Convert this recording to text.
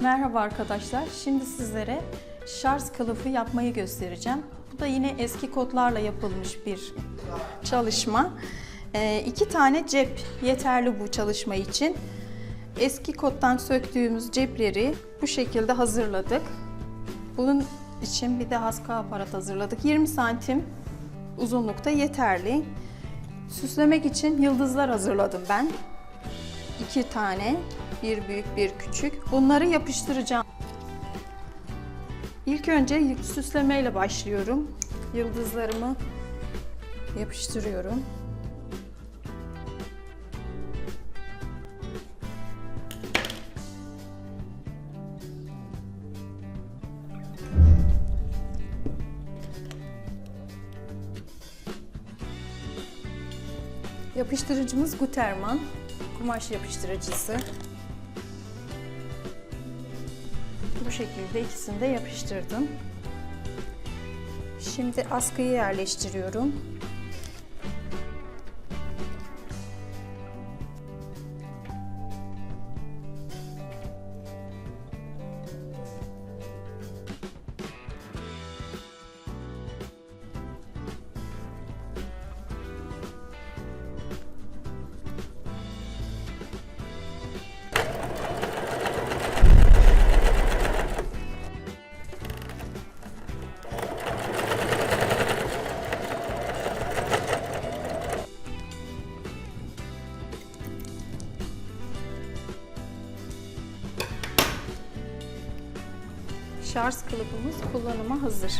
Merhaba arkadaşlar. Şimdi sizlere şarj kılıfı yapmayı göstereceğim. Bu da yine eski kodlarla yapılmış bir çalışma. Ee, iki tane cep yeterli bu çalışma için. Eski koddan söktüğümüz cepleri bu şekilde hazırladık. Bunun için bir de haska aparat hazırladık. 20 santim uzunlukta yeterli. Süslemek için yıldızlar hazırladım ben. İki tane, bir büyük bir küçük. Bunları yapıştıracağım. İlk önce süslemeyle başlıyorum. Yıldızlarımı yapıştırıyorum. Yapıştırıcımız Gutermann kumaş yapıştırıcısı. Bu şekilde ikisini de yapıştırdım. Şimdi askıyı yerleştiriyorum. Şarj kılıfımız kullanıma hazır.